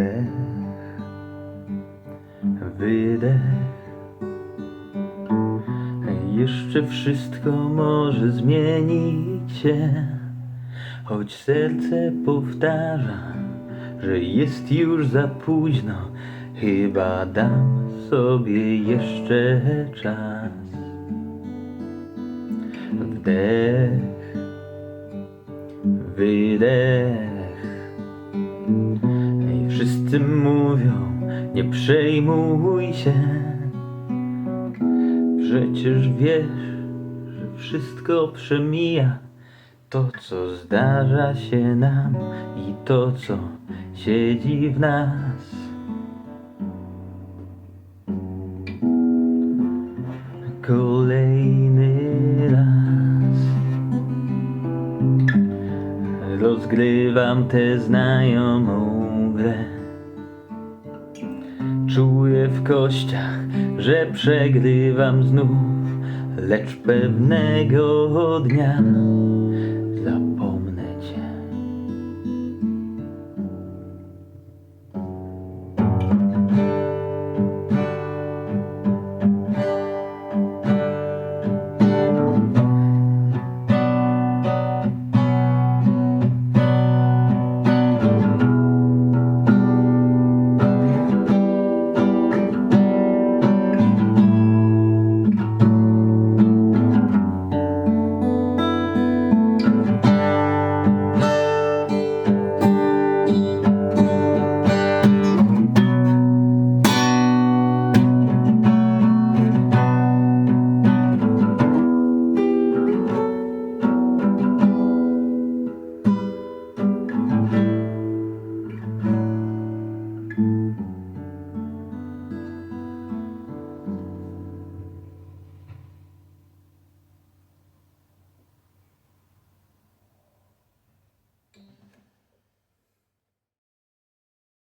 Wdech, wydech. Jeszcze wszystko może zmienić się, choć serce powtarza, że jest już za późno. Chyba dam sobie jeszcze czas. Wdech, wydech. Wszyscy mówią, nie przejmuj się. Przecież wiesz, że wszystko przemija. To, co zdarza się nam i to, co siedzi w nas. Kolejny raz rozgrywam tę znajomą w kościach, że przegrywam znów, lecz pewnego dnia